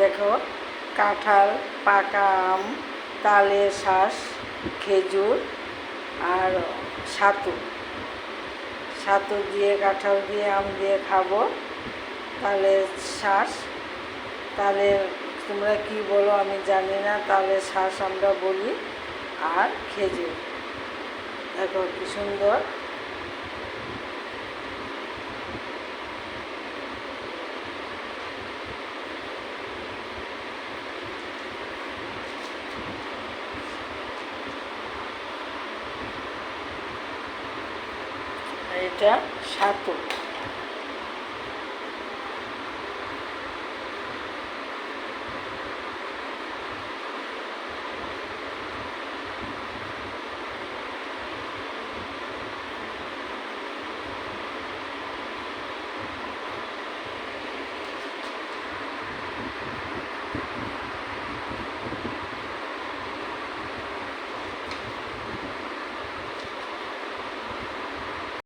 দেখো, কাঁঠাল, পাকা আম, তালের শ্বাস খেজুর আর সাতু। সাতু দিয়ে, কাঁঠাল দিয়ে, আম দিয়ে খাব। তালের শ্বাস তালের, তোমরা কি বলো আমি জানি না, তালের শ্বাস আমরা বলি আর খেজুর। দেখো কি সুন্দর। এটা সাতু